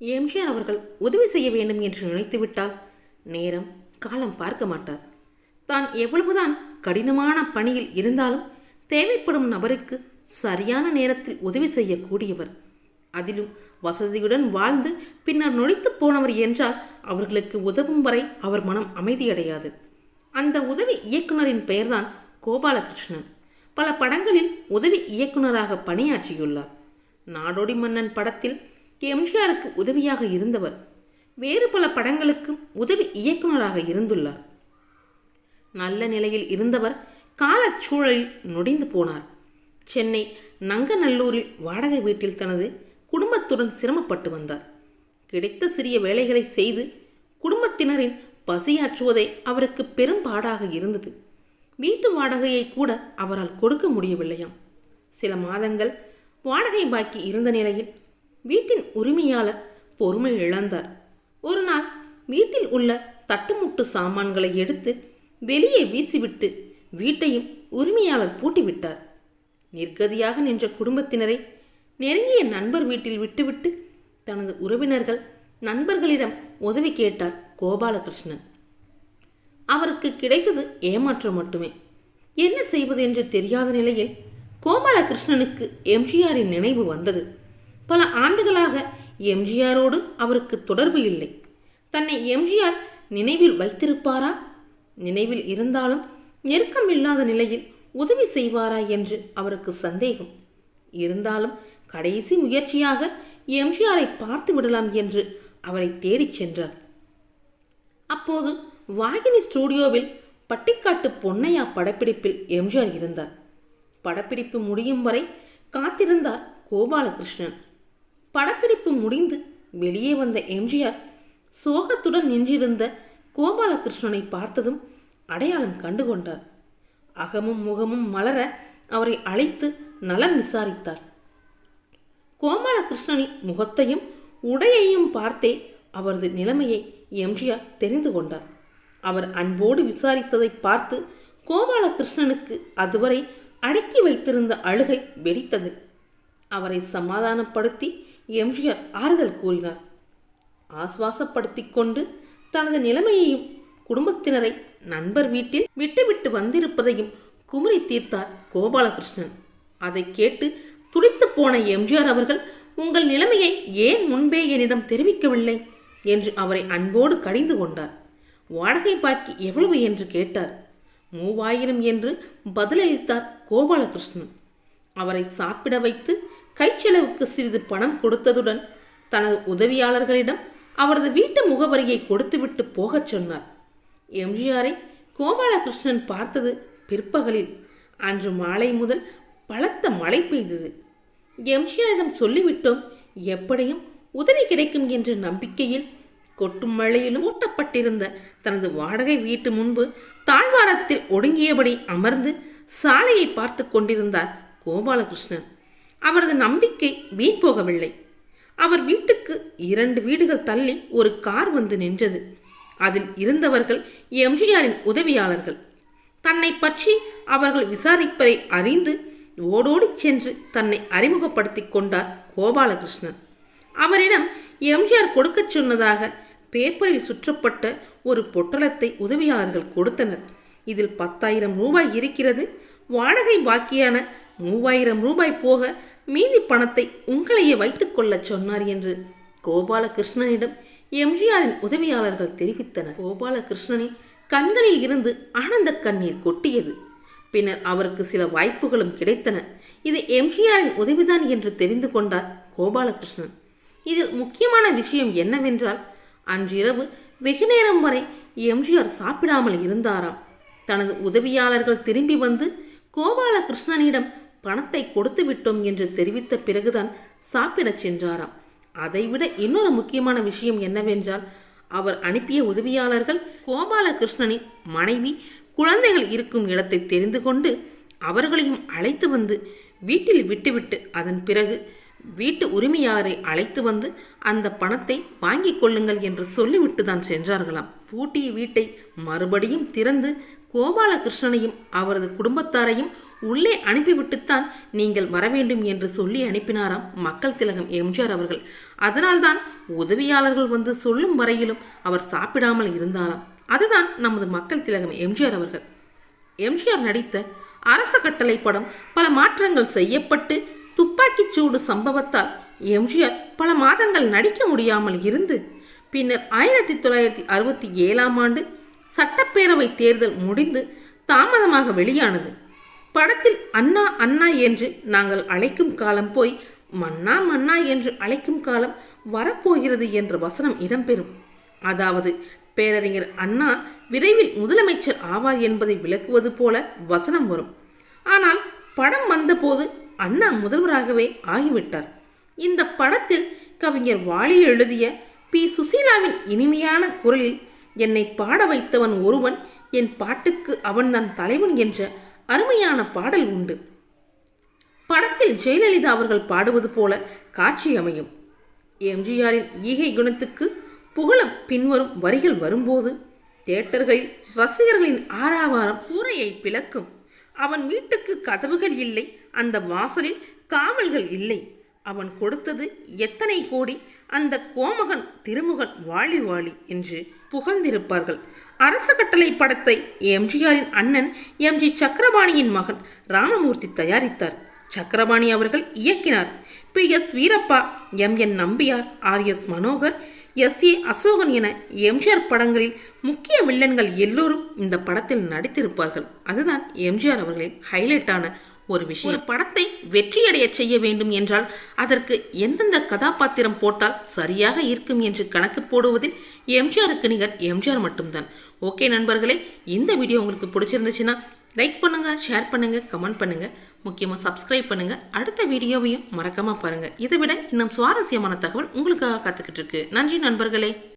எம்ஜிஆர் அவர்கள் உதவி செய்ய வேண்டும் என்று நினைத்துவிட்டால் நேரம் காலம் பார்க்க மாட்டார். தான் எவ்வளவுதான் கடினமான பணியில் இருந்தாலும் தேவைப்படும் நபருக்கு சரியான நேரத்தில் உதவி செய்யக்கூடியவர். அதிலும் வசதியுடன் வாழ்ந்து பின்னர் நொடித்து போனவர் என்றால் அவர்களுக்கு உதவும் வரை அவர் மனம் அமைதியடையாது. அந்த உதவி இயக்குனரின் பெயர்தான் கோபாலகிருஷ்ணன். பல படங்களில் உதவி இயக்குனராக பணியாற்றியுள்ளார். நாடோடி மன்னன் படத்தில் எம்ஜிஆருக்கு உதவியாக இருந்தவர். வேறு பல படங்களுக்கும் உதவி இயக்குனராக இருந்துள்ளார். நல்ல நிலையில் இருந்தவர் காலச்சூழலில் நொடிந்து போனார். சென்னை நங்கநல்லூரில் வாடகை வீட்டில் தனது குடும்பத்துடன் சிரமப்பட்டு வந்தார். கிடைத்த சிறிய வேலைகளை செய்து குடும்பத்தினரின் பசியாற்றுவதே அவருக்கு பெரும்பாடாக இருந்தது. வீட்டு வாடகையை கூட அவரால் கொடுக்க முடியவில்லையாம். சில மாதங்கள் வாடகை பாக்கி இருந்த நிலையில் வீட்டின் உரிமையாளர் பொறுமை இழந்தார். ஒரு நாள் வீட்டில் உள்ள தட்டுமுட்டு சாமான்களை எடுத்து வெளியே வீசிவிட்டு வீட்டையும் உரிமையாளர் பூட்டிவிட்டார். நிர்கதியாக நின்ற குடும்பத்தினரை நெருங்கிய நண்பர் வீட்டில் விட்டுவிட்டு தனது உறவினர்கள் நண்பர்களிடம் உதவி கேட்டார் கோபாலகிருஷ்ணன். அவருக்கு கிடைத்தது ஏமாற்றம் மட்டுமே. என்ன செய்வது என்று தெரியாத நிலையில் கோபாலகிருஷ்ணனுக்கு எம்ஜிஆரின் நினைவு வந்தது. பல ஆண்டுகளாக எம்ஜிஆரோடு அவருக்கு தொடர்பு இல்லை. தன்னை எம்ஜிஆர் நினைவில் வைத்திருப்பாரா? நினைவில் இருந்தாலும் நெருக்கம் இல்லாத நிலையில் உதவி செய்வாரா என்று அவருக்கு சந்தேகம். இருந்தாலும் கடைசி முயற்சியாக எம்ஜிஆரை பார்த்து விடலாம் என்று அவரை தேடிச் சென்றார். அப்போது வாகினி ஸ்டூடியோவில் பட்டிக்காட்டு பொன்னையா படப்பிடிப்பில் எம்ஜிஆர் இருந்தார். படப்பிடிப்பு முடியும் வரை காத்திருந்தார் கோபாலகிருஷ்ணன். படப்பிடிப்பு முடிந்து வெளியே வந்த எம்ஜிஆர் சோகத்துடன் நின்றிருந்த கோபாலகிருஷ்ணனை பார்த்ததும் அடையாளம் கண்டுகொண்டார். அகமும் முகமும் மலர அவரை அழைத்து நலம் விசாரித்தார். கோபாலகிருஷ்ணனின் முகத்தையும் உடையையும் பார்த்தே அவரது நிலைமையை எம்ஜிஆர் தெரிந்து கொண்டார். அவர் அன்போடு விசாரித்ததை பார்த்து கோபாலகிருஷ்ணனுக்கு அதுவரை அடக்கி வைத்திருந்த அழுகை வெடித்தது. அவரை சமாதானப்படுத்தி எம்ஜிஆர் ஆறுதல் கூறினார். ஆஸ்வாசப்படுத்தி கொண்டு தனது நிலைமையையும் குடும்பத்தினரை நண்பர் வீட்டில் விட்டுவிட்டு வந்திருப்பதையும் குமரி தீர்த்தார் கோபாலகிருஷ்ணன். அதை கேட்டு துடித்து போன எம்ஜிஆர் அவர்கள் உங்கள் நிலைமையை ஏன் முன்பே என்னிடம் தெரிவிக்கவில்லை? என்று அவரை அன்போடு கடிந்து கொண்டார். வாடகை பாக்கி எவ்வளவு? என்று கேட்டார். மூவாயிரம் என்று பதிலளித்தார் கோபாலகிருஷ்ணன். அவரை சாப்பிட வைத்து கைச்செலவுக்கு சிறிது பணம் கொடுத்ததுடன் தனது உதவியாளர்களிடம் அவரது வீட்டு முகவரியை கொடுத்துவிட்டு போகச் சொன்னார். எம்ஜிஆரை கோபாலகிருஷ்ணன் பார்த்தது பிற்பகலில். அன்று மாலை முதல் பலத்த மழை பெய்தது. எம்ஜிஆரிடம் சொல்லிவிட்டோம் எப்படியும் உதவி கிடைக்கும் என்ற நம்பிக்கையில் கொட்டும் மழையிலும் ஊட்டப்பட்டிருந்த தனது வாடகை வீட்டு முன்பு தாழ்வாரத்தில் ஒடுங்கியபடி அமர்ந்து சாலையை பார்த்து கொண்டிருந்தார் கோபாலகிருஷ்ணன். அவரது நம்பிக்கை வீண் போகவில்லை. அவர் வீட்டுக்கு இரண்டு வீடுகள் தள்ளி ஒரு கார் வந்து நின்றது. அதில் இருந்தவர்கள் எம்ஜிஆரின் உதவியாளர்கள். தன்னை பற்றி அவர்கள் விசாரிப்பதை அறிந்து ஓடோடிச் சென்று தன்னை அறிமுகப்படுத்திக் கொண்டார் கோபாலகிருஷ்ணன். அவரிடம் எம்ஜிஆர் கொடுக்கச் சொன்னதாக பேப்பரில் சுற்றப்பட்ட ஒரு பொட்டலத்தை உதவியாளர்கள் கொடுத்தனர். இதில் பத்தாயிரம் ரூபாய் இருக்கிறது. வாடகை பாக்கியான மூவாயிரம் ரூபாய் போக மீதி பணத்தை உங்களையே வைத்துக்கொள்ளச் சொன்னார் என்று கோபாலகிருஷ்ணனிடம் எம்ஜிஆரின் உதவியாளர்கள் தெரிவித்தனர். கோபாலகிருஷ்ணனின் கண்களில் இருந்து ஆனந்த கண்ணீர் கொட்டியது. பின்னர் அவருக்கு சில வாய்ப்புகளும் கிடைத்தன. இது எம்ஜிஆரின் உதவிதான் என்று தெரிந்து கொண்டார் கோபாலகிருஷ்ணன். இதில் முக்கியமான விஷயம் என்னவென்றால் அன்றிரவு வெகு நேரம் வரை எம்ஜிஆர் சாப்பிடாமல் இருந்தாராம். தனது உதவியாளர்கள் திரும்பி வந்து கோபாலகிருஷ்ணனிடம் பணத்தை கொடுத்து விட்டோம் என்று தெரிவித்த பிறகுதான் சாப்பிடச் சென்றாராம். அதைவிட இன்னொரு முக்கியமான விஷயம் என்னவென்றால் அவர் அனுப்பிய உதவியாளர்கள் கோபாலகிருஷ்ணனின் மனைவி குழந்தைகள் இருக்கும் இடத்தை தெரிந்து கொண்டு அவர்களையும் அழைத்து வந்து வீட்டில் விட்டுவிட்டு அதன் பிறகு வீட்டு உரிமையாளரை அழைத்து வந்து அந்த பணத்தை வாங்கிக் கொள்ளுங்கள் என்று சொல்லிவிட்டு தான் சென்றார்களாம். பூட்டிய வீட்டை மறுபடியும் திறந்து கோபாலகிருஷ்ணனையும் அவரது குடும்பத்தாரையும் உள்ளே அனுப்பிவிட்டுத்தான் நீங்கள் வர வேண்டும் என்று சொல்லி அனுப்பினாராம் மக்கள் திலகம் எம்ஜிஆர் அவர்கள். அதனால்தான் உதவியாளர்கள் வந்து சொல்லும் வரையிலும் அவர் சாப்பிடாமல் இருந்தாராம். அதுதான் நமது மக்கள் திலகம் எம்ஜிஆர் அவர்கள். எம்ஜிஆர் நடித்த அரச கட்டளை படம் பல மாற்றங்கள் செய்யப்பட்டு துப்பாக்கிச் சூடு சம்பவத்தால் எம்ஜிஆர் பல மாதங்கள் நடிக்க முடியாமல் இருந்து பின்னர் ஆயிரத்தி தொள்ளாயிரத்தி அறுபத்தி ஏழாம் ஆண்டு சட்டப்பேரவை தேர்தல் முடிந்து தாமதமாக வெளியானது. படத்தில் அண்ணா அண்ணா என்று நாங்கள் அழைக்கும் காலம் போய் மன்னா மன்னா என்று அழைக்கும் காலம் வரப்போகிறது என்ற வசனம் இடம்பெறும். அதாவது பேரறிஞர் அண்ணா விரைவில் முதலமைச்சர் ஆவார் என்பதை விளக்குவது போல வசனம் வரும். ஆனால் படம் வந்தபோது அண்ணா முதல்வராகவே ஆகிவிட்டார். இந்த படத்தில் கவிஞர் வாலி எழுதிய பி. சுசீலாவின் இனிமையான குரலில் என்னை பாட வைத்தவன் ஒருவன் என் பாட்டுக்கு அவன்தான் தலைவன் என்ற அருமையான பாடல் உண்டு. படத்தில் ஜெயலலிதா அவர்கள் பாடுவது போல காட்சி அமையும். எம்ஜிஆரின் ஈகை குணத்துக்கு புகழம் பின்வரும் வரிகள் வரும்போது தியேட்டர்களில் ரசிகர்களின் ஆறாவாரம் கூரையை பிளக்கும். அவன் வீட்டுக்கு கதவுகள் இல்லை அந்த வாசலில் காவல்கள் இல்லை. அவன் கொடுத்தது எத்தனை கோடி அந்த கோமகன் திருமுகன் வாழி வாழி என்று புகழ்ந்திருப்பார்கள். அரச கட்டளை படத்தை எம்ஜிஆரின் அண்ணன் எம்ஜி சக்கரபாணியின் மகன் ராமமூர்த்தி தயாரித்தார். சக்கரபாணி அவர்கள் இயக்கினார். P S Veerappa M N Nambiar R S Manohar S A Asokan என எம்ஜிஆர் படங்களில் முக்கிய வில்லன்கள் எல்லோரும் இந்த படத்தில் நடித்திருப்பார்கள். அதுதான் எம்ஜிஆர் அவர்களின் ஹைலைட்டான ஒரு விஷயம். ஒரு படத்தை வெற்றியடைய செய்ய வேண்டும் என்றால் அதற்கு எந்தெந்த கதாபாத்திரம் போட்டால் சரியாக இருக்கும் என்று கணக்கு போடுவதில் எம்ஜிஆருக்கு நிகர் எம்ஜிஆர் மட்டும்தான். ஓகே நண்பர்களே இந்த வீடியோ உங்களுக்கு பிடிச்சிருந்துச்சுன்னா லைக் பண்ணுங்கள் ஷேர் பண்ணுங்கள் கமெண்ட் பண்ணுங்கள் முக்கியமாக சப்ஸ்கிரைப் பண்ணுங்கள் அடுத்த வீடியோவையும் மறக்காமல் பாருங்கள் இதை விட இன்னும் சுவாரஸ்யமான தகவல் உங்களுக்காக காத்துக்கிட்டு இருக்கு. நன்றி நண்பர்களே.